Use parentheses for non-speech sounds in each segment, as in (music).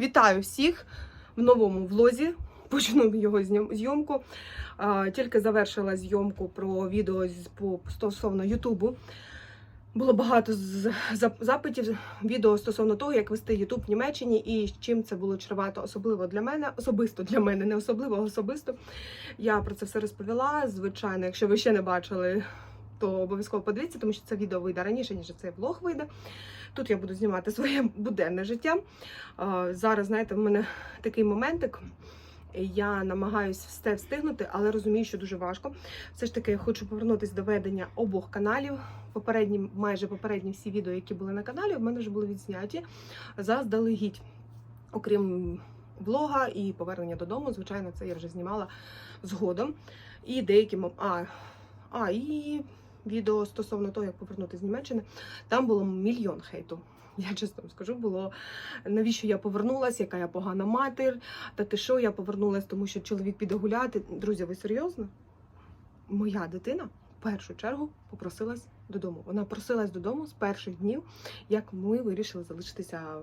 Вітаю всіх в новому влозі. Почну його зйомку. Тільки завершила зйомку про відео стосовно Ютубу. Було багато запитів відео стосовно того, як вести Ютуб в Німеччині і чим це було чревато, особливо для мене, особисто для мене, не особливо, а особисто. Я про це все розповіла. Звичайно, якщо ви ще не бачили, то обов'язково подивіться, тому що це відео вийде раніше, ніж цей влог вийде. Тут я буду знімати своє буденне життя. Зараз, знаєте, в мене такий моментик. Я намагаюся все встигнути, але розумію, що дуже важко. Все ж таки, я хочу повернутися до ведення обох каналів. Попередні, майже попередні всі відео, які були на каналі, в мене вже були відзняті заздалегідь. Окрім блога і повернення додому, звичайно, це я вже знімала згодом. І деякі а, а, і відео стосовно того, як повернутися з Німеччини, там було мільйон хейту. Я чесно скажу, було навіщо я повернулася, яка я погана матір. Та ти що, я повернулася, тому що чоловік піде гуляти. Друзі, ви серйозно? Моя дитина в першу чергу попросилась додому. Вона просилась додому з перших днів, як ми вирішили залишитися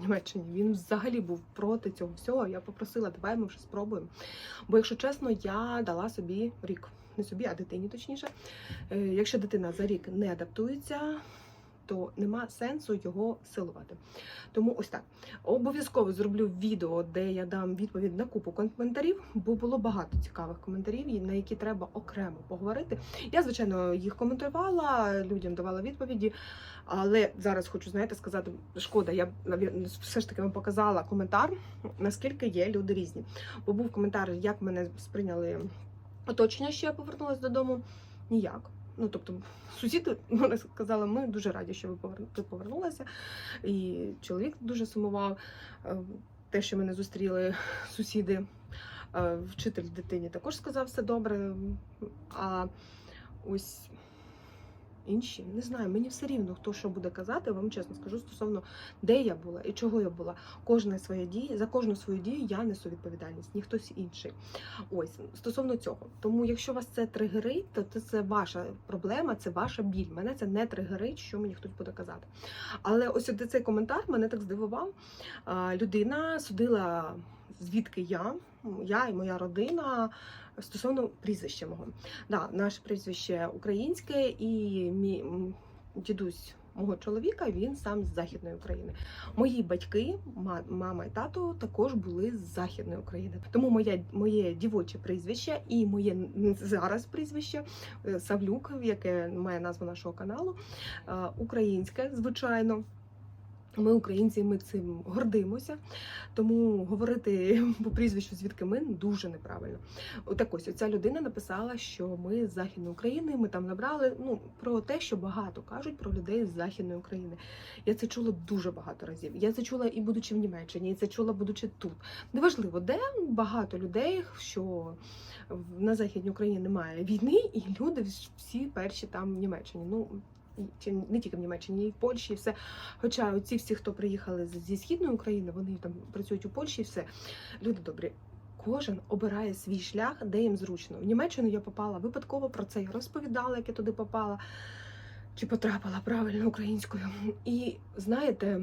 Німеччині. Він взагалі був проти цього всього. Я попросила, давай ми вже спробуємо. Бо, якщо чесно, я дала собі рік. Не собі, а дитині точніше. Е, Якщо дитина за рік не адаптується, то нема сенсу його силувати. Тому ось так. Обов'язково зроблю відео, де я дам відповідь на купу коментарів, бо було багато цікавих коментарів, на які треба окремо поговорити. Я, звичайно, їх коментувала, людям давала відповіді. Але зараз хочу, знаєте, сказати, шкода, я все ж таки вам показала коментар, наскільки є люди різні. Бо був коментар, як мене сприйняли оточення, що я повернулася додому. Ніяк. Ну, тобто, сусіди (laughs) вони сказали, ми дуже раді, що ви повер- ти повернулася. І чоловік дуже сумував. Е, Те, що мене зустріли (laughs) сусіди, Е, вчитель дитині також сказав все добре. А ось інші, не знаю, мені все рівно, хто що буде казати, вам чесно скажу стосовно де я була і чого я була. Кожна своя дія, за кожну свою дію я несу відповідальність, ні інший. Ось стосовно цього. Тому, якщо вас це тригерить, то це ваша проблема, це ваша біль. Мене це не тригерить, що мені хтось буде казати. Але ось цей коментар мене так здивував. Людина судила, звідки я, я і моя родина. Стосовно прізвища мого. Да, наше прізвище українське, і мій дідусь мого чоловіка він сам з Західної України. Мої батьки, мама і тато, також були з Західної України. Тому моє, моє дівоче прізвище і моє зараз прізвище е, Савлюк, яке має назву нашого каналу, е, українське, звичайно. Ми, українці, ми цим гордимося, тому говорити (laughs) по прізвищу звідки ми дуже неправильно. Отак ось ця людина написала, що ми з Західної України, ми там набрали ну про те, що багато кажуть про людей з Західної України. Я це чула дуже багато разів. Я це чула і будучи в Німеччині, і це чула, будучи тут. Неважливо, де багато людей, що на Західній Україні немає війни, і люди всі перші там в Німеччині. Ну чи не тільки в Німеччині, і в Польщі, і все. Хоча оці всі, хто приїхали зі східної України, вони там працюють у Польщі, і все. Люди добрі. Кожен обирає свій шлях, де їм зручно. В Німеччину я попала випадково про це я розповідала, як я туди попала, чи потрапила правильно українською. І знаєте,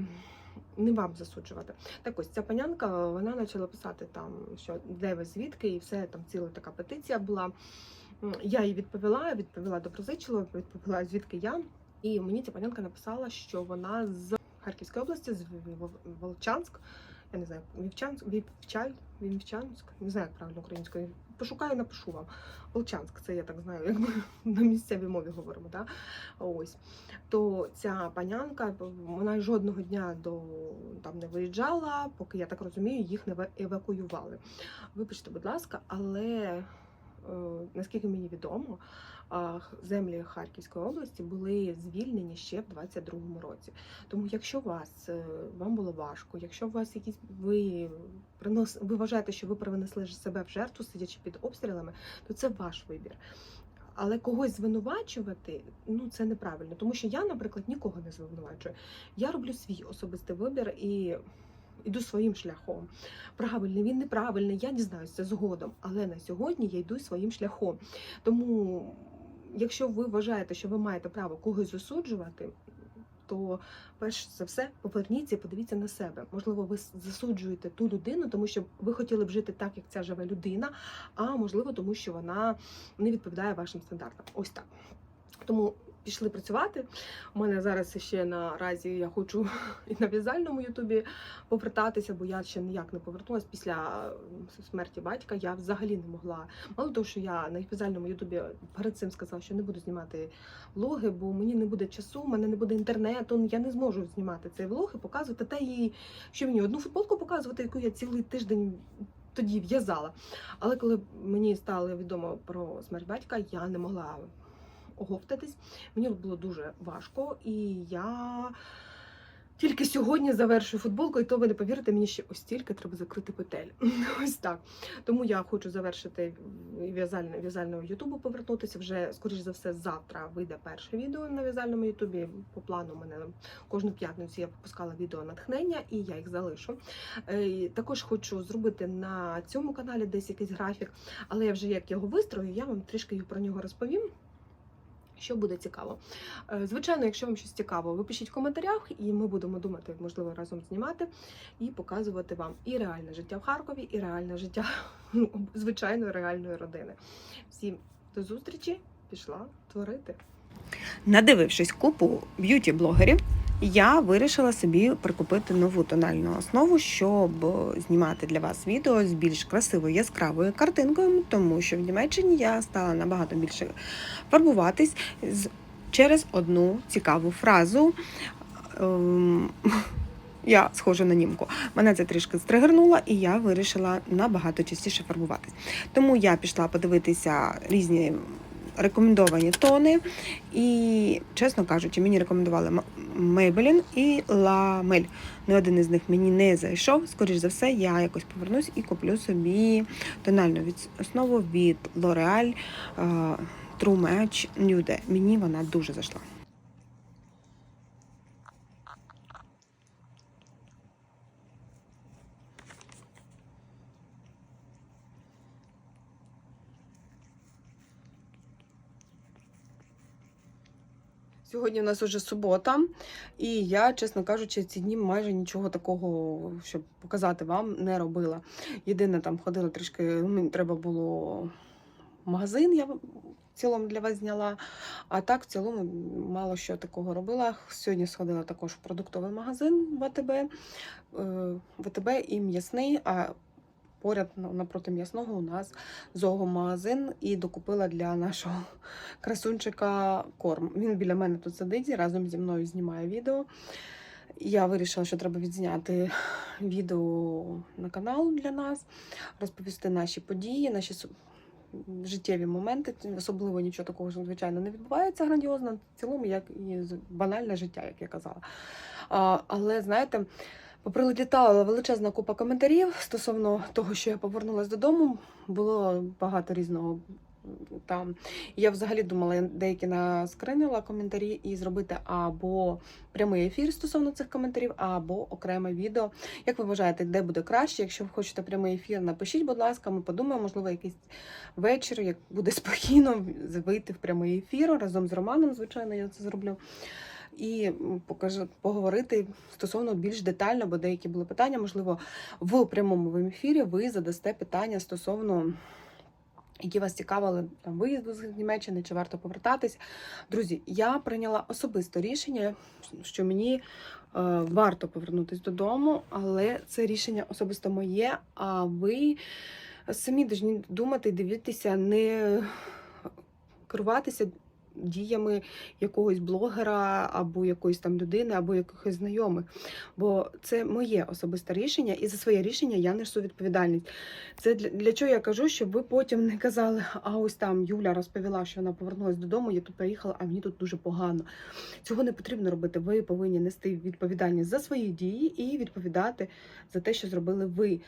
не вам засуджувати. Так ось ця панянка вона почала писати там, що де ви звідки, і все там ціла така петиція була. Я їй відповіла, відповіла доброзичливо, відповіла звідки я. І мені ця панянка написала, що вона з Харківської області, з Волчанськ. Я не знаю, Вівчанськ, Вівчаль, Вівчанськ, не знаю, як правильно українською. Пошукаю, напишу вам. Волчанськ, це я так знаю, як ми (laughs) на місцевій мові говоримо. Да? Ось. То ця панянка, вона жодного дня до там не виїжджала, поки я так розумію, їх не ва- евакуювали. Вибачте, будь ласка, але наскільки мені відомо, землі Харківської області були звільнені ще в 22-му році. Тому, якщо вас е, вам було важко, якщо вас якісь ви принос, ви вважаєте, що ви принесли себе в жертву, сидячи під обстрілами, то це ваш вибір. Але когось звинувачувати ну це неправильно, тому що я, наприклад, нікого не звинувачую. Я роблю свій особистий вибір і іду своїм шляхом. Правильний, він неправильний, я дізнаюся згодом. Але на сьогодні я йду своїм шляхом. Тому, якщо ви вважаєте, що ви маєте право когось засуджувати, то перш за все поверніться і подивіться на себе. Можливо, ви засуджуєте ту людину, тому що ви хотіли б жити так, як ця живе людина, а можливо, тому що вона не відповідає вашим стандартам. Ось так. Тому пішли працювати. У мене зараз ще наразі я хочу (laughs) і на в'язальному ютубі повертатися, бо я ще ніяк не повернулася після смерті батька. Я взагалі не могла. Мало того, що я на в'язальному ютубі перед цим сказала, що не буду знімати влоги, бо мені не буде часу, у мене не буде інтернету. Я не зможу знімати цей влог і показувати те їй, що мені одну футболку показувати, яку я цілий тиждень. Тоді в'язала. Але коли мені стало відомо про смерть батька, я не могла оговтатись. Мені було дуже важко, і я тільки сьогодні завершую футболку, і то ви не повірите, мені ще ось тільки треба закрити петель. (laughs) Ось так. Тому я хочу завершити в'язальне в'язального ютубу, повернутися. Вже, скоріш за все, завтра вийде перше відео на в'язальному ютубі. По плану мене кожну п'ятницю я випускала відео натхнення, і я їх залишу. Е, Також хочу зробити на цьому каналі десь якийсь графік, але я вже як його вистрою, я вам трішки про нього розповім. Що буде цікаво. Е, Звичайно, якщо вам щось цікаво, ви пишіть в коментарях, і ми будемо думати, можливо, разом знімати і показувати вам і реальне життя в Харкові, і реальне життя (laughs) ну, звичайної реальної родини. Всім до зустрічі, пішла творити. Надивившись купу б'юті-блогерів, я вирішила собі прикупити нову тональну основу, щоб знімати для вас відео з більш красивою яскравою картинкою, тому що в Німеччині я стала набагато більше фарбуватись з- через одну цікаву фразу. Ем, (laughs) Я схожа на німку. Мене це трішки стригернуло, і я вирішила набагато частіше фарбуватись. Тому я пішла подивитися різні рекомендовані тони. І, чесно кажучи, мені рекомендували Maybelline і Ламель. Ні один із них мені не зайшов. Скоріш за все, я якось повернусь і куплю собі тональну основу від L'Oreal е, True Match Nude. Мені вона дуже зайшла. Сьогодні у нас уже субота, і я, чесно кажучи, ці дні майже нічого такого, щоб показати вам, не робила. Єдине, там ходила трішки, ну, мені треба було магазин, я в цілому для вас зняла. А так, в цілому, мало що такого робила. Сьогодні сходила також в продуктовий магазин в АТБ, е, в АТБ і м'ясний. А поряд напроти м'ясного у нас зоомагазин і докупила для нашого (laughs) красунчика корм. Він біля мене тут сидить і разом зі мною знімає відео. Я вирішила, що треба відзняти (sighs) відео на канал для нас, розповісти наші події, наші життєві моменти. Особливо нічого такого, звичайно, не відбувається грандіозно, в цілому, як і банальне життя, як я казала. А, але знаєте. Поприлетіла величезна купа коментарів стосовно того, що я повернулася додому. Було багато різного там. Я взагалі думала, деякі наскринила коментарі і зробити або прямий ефір стосовно цих коментарів, або окреме відео. Як ви вважаєте, де буде краще? Якщо ви хочете прямий ефір, напишіть, будь ласка, ми подумаємо, можливо, якийсь вечір, як буде (laughs) спокійно, вийти в прямий ефір разом з Романом, звичайно, я це зроблю. І покажу, поговорити стосовно більш детально, бо деякі були питання. Можливо, в прямому ефірі ви задасте питання стосовно які вас цікавили там виїзду з Німеччини, чи варто повертатись. Друзі, я прийняла особисто рішення, що мені е, варто повернутися додому, але це рішення особисто моє. А ви самі повинні думати, дивитися, не керуватися діями якогось блогера або якоїсь там людини, або якихось знайомих. Бо це моє особисте рішення, і за своє рішення я несу відповідальність. Це для, для чого я кажу, щоб ви потім не казали, а ось там Юля розповіла, що вона повернулася додому, я тут приїхала, а мені тут дуже погано. Цього не потрібно робити. Ви повинні нести відповідальність за свої дії і відповідати за те, що зробили ви.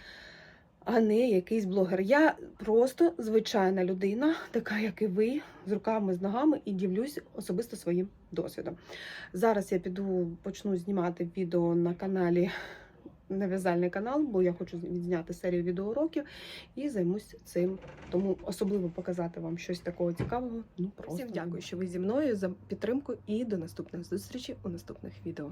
А не якийсь блогер. Я просто звичайна людина, така як і ви, з руками, з ногами, і ділюсь особисто своїм досвідом. Зараз я піду почну знімати відео на каналі на в'язальний канал, бо я хочу відзняти серію відеоуроків і займусь цим. Тому особливо показати вам щось такого цікавого. Ну просто всім дякую, що ви зі мною за підтримку і до наступних зустрічей у наступних відео.